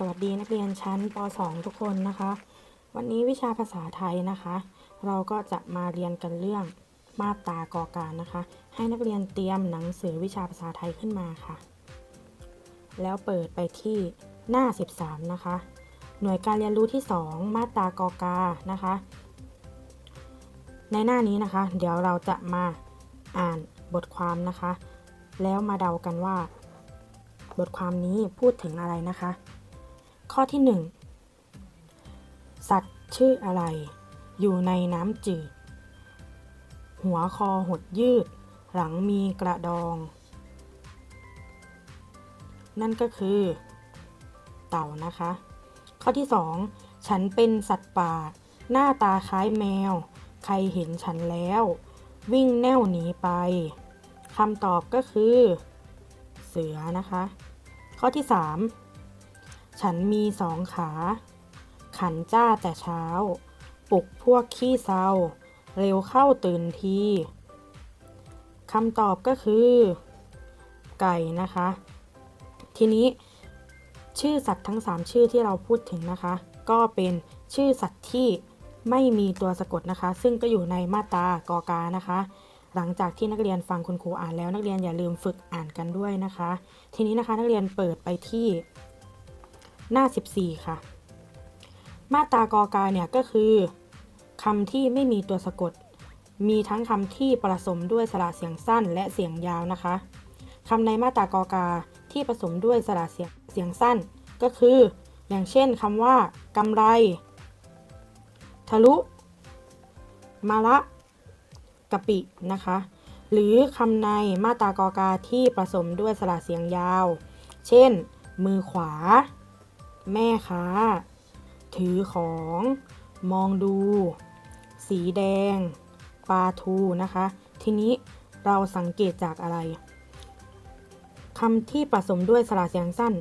สวัสดีนักเรียนชั้นป .2 ทุกคนนะคะ วันนี้วิชาภาษาไทยนะคะ เราก็จะมาเรียนกันเรื่องมาตรากอการนะคะ ให้นักเรียนเตรียมหนังสือวิชาภาษาไทยขึ้นมาค่ะ แล้วเปิดไปที่หน้า 13 นะคะ หน่วยการเรียนรู้ที่ 2 มาตรากอกานะคะ ในหน้านี้นะคะ เดี๋ยวเราจะมาอ่านบทความนะคะ แล้วมาเดากันว่า บทความนี้พูดถึงอะไรนะคะ ข้อที่ 1 สัตว์ชื่ออะไร อยู่ในน้ำจืด หัวคอหดยืด หลังมีกระดอง นั่นก็คือ เต่านะคะ ข้อที่ 2 ฉันเป็นสัตว์ป่า หน้าตาคล้ายแมว ใครเห็นฉันแล้ว วิ่งแน่วหนีไปคำตอบก็คือ เสือนะคะ ข้อที่ 3 ฉันมีสองขา ขันจ้าแต่เช้า ปลุกพวกขี้เศร้า เร็วเข้าตื่นทีคำตอบก็คือ ไก่นะคะ ทีนี้ชื่อสัตว์ทั้ง 3 ชื่อที่เราพูดถึงนะคะ ก็เป็นชื่อสัตว์ที่ไม่มีตัวสะกดนะคะ ซึ่งก็อยู่ในมาตรากอกานะคะ หลังจากที่นักเรียนฟังคุณครูอ่านแล้วนักเรียนอย่าลืมฝึกอ่านกันด้วยนะคะ ทีนี้นะคะนักเรียนเปิดไปที่ หน้า 14 ค่ะ มาตรากอกาเนี่ยก็คือคำที่ไม่มีตัวสะกด มีทั้งคำที่ผสมด้วยสระเสียงสั้นและเสียงยาวนะคะคำในมาตรากอกาที่ผสมด้วยสระเสียงเสียงสั้น ก็คือ อย่างเช่นคำว่ากำไร ทะลุ มาละกะปินะคะ หรือคำในมาตรากอกาที่ผสมด้วยสระเสียงยาว เช่น มือขวา แม่ค้า ถือของ มองดู สีแดง ปลาทูนะคะ ทีนี้เราสังเกตจากอะไรคำที่ผสมด้วยสระเสียงสั้น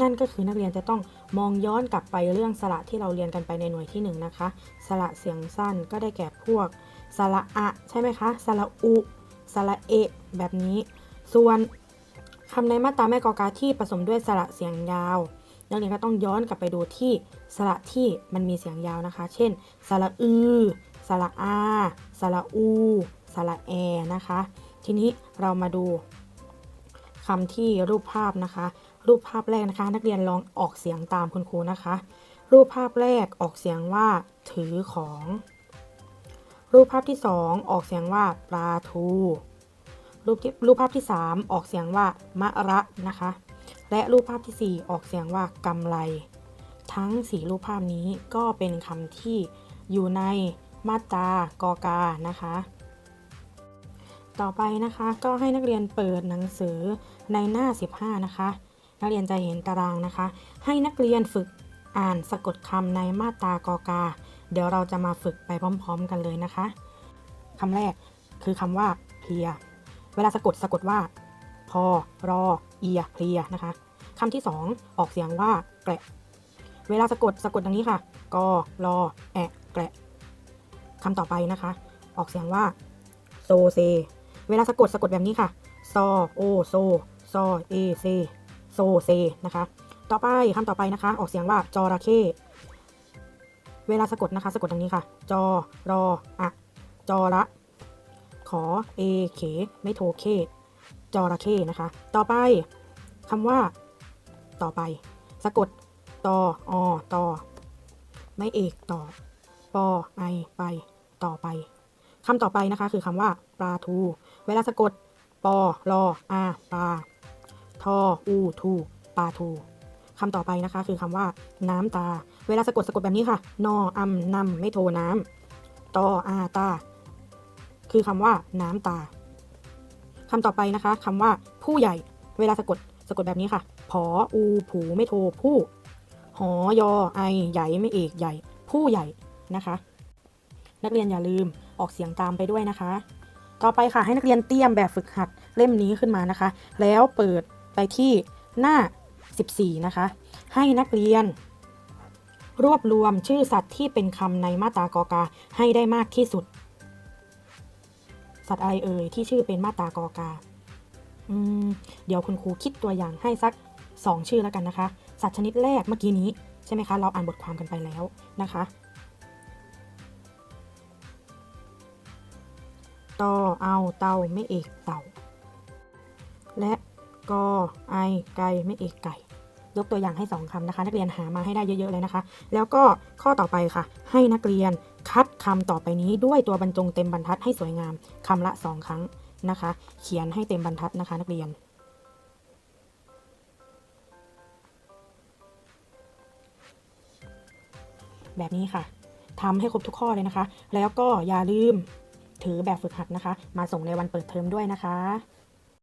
นั่นก็คือนักเรียนจะต้องมองย้อนกลับไปเรื่องสระที่เราเรียนกันไปในหน่วยที่1นงนะคะสระเสียงสั้นก็ได้แก่พวกสระอะใช่ไหมคะสระอุสระเอะแบบนี้ ส่วนคำในมาตราแม่กอกาที่ผสมด้วยสระเสียงยาว นักเรียนก็ต้องย้อนกลับไปดูที่สระที่มันมีเสียงยาวนะคะ เช่น สระอือ สระอา สระอู สระแอนะคะ ทีนี้เรามาดูคำที่รูปภาพนะคะ รูปภาพแรกนะคะ นักเรียนลองออกเสียงตามคุณครูนะคะ รูปภาพแรกออกเสียงว่า ถือของ รูปภาพที่ 2 ออกเสียงว่าปลาทู รูปที่รูปภาพที่ 3 ออกเสียงว่ามะระนะคะ และรูปภาพที่ 4 ออกเสียงว่ากำไร ทั้ง 4 รูปภาพนี้ก็เป็นคำที่อยู่ในมาตรากอกานะคะ ต่อไปนะคะก็ให้นักเรียนเปิดหนังสือในหน้า 15 นะคะ นักเรียนจะเห็นตารางนะคะ ให้นักเรียนฝึกอ่านสะกดคำในมาตรากอกา เดี๋ยวเราจะมาฝึกไปพร้อม ๆ กันเลยนะคะคำแรกคือคำว่าเพลีย เวลาสะกดสะกดว่า พอรอ เอียเพลียนะคะคำที่สองออกเสียงว่าแกละเวลาสะกดสะกดดังนี้ค่ะกอรอแอะแกละคำต่อไปนะคะ ออกเสียงว่าโซเซ เวลาสะกดสะกดแบบนี้ค่ะซอโอโซซอเอเซโซเซนะคะ ต่อไปคำต่อไปนะคะ ออกเสียงว่าจระเข้เวลาสะกดนะคะ สะกดดังนี้ค่ะ จอรออะจอระ ขอเอเขไม่โทเค จระเข้นะคะ ต่อไปคำว่า ต่อไป สะกดตออตอไม่เอกต่อปอไอไป ต่อไปคำต่อไปนะคะ คือคำว่าปลาทู เวลาสะกดปอรออาปลาทออูทูปลาทูคำต่อไปนะคะ คือคำว่า น้ำตา เวลาสะกดสะกดแบบนี้ค่ะ นออำนำไม่โทน้ำตออาตา คือคำว่า น้ำตา คำต่อไปนะคะคำว่าผู้ใหญ่ เวลาสะกดสะกดแบบนี้ค่ะ ผออูผูไม่โทผู้ หอยอไอใหญ่ไม่เอกใหญ่ ผู้ใหญ่นะคะ นักเรียนอย่าลืมออกเสียงตามไปด้วยนะคะ ต่อไปค่ะให้นักเรียนเตรียมแบบฝึกหัดเล่มนี้ขึ้นมานะคะ แล้วเปิดไปที่หน้า 14 นะคะ ให้นักเรียน รวบรวมชื่อสัตว์ที่เป็นคำในมาตรากอกาให้ได้มากที่สุด สัตว์อะไรเอ่ยที่ชื่อเป็นมาตรากอกาอืมเดี๋ยวคุณครูคิดตัวอย่างให้สัก 2 ชื่อแล้วกันนะคะ สัตว์ชนิดแรกเมื่อกี้นี้ใช่ไหมคะ เราอ่านบทความกันไปแล้วนะคะตอเอาเตาไม่เอกเต่า และกอไอไก่ไม่เอกไก่ ยกตัวอย่างให้ 2คำนะคะ นักเรียนหามาให้ได้เยอะๆเลยนะคะ แล้วก็ข้อต่อไปค่ะ ให้นักเรียนคัดคำต่อไปนี้ด้วยตัวบรรจงเต็มบรรทัดให้สวยงามคำละ 2 ครั้งนะคะ เขียนให้เต็มบรรทัดนะคะ นักเรียน แบบนี้ค่ะทำให้ครบทุกข้อเลยนะคะ แล้วก็อย่าลืมถือแบบฝึกหัดนะคะ มาส่งในวันเปิดเทอมด้วยนะคะ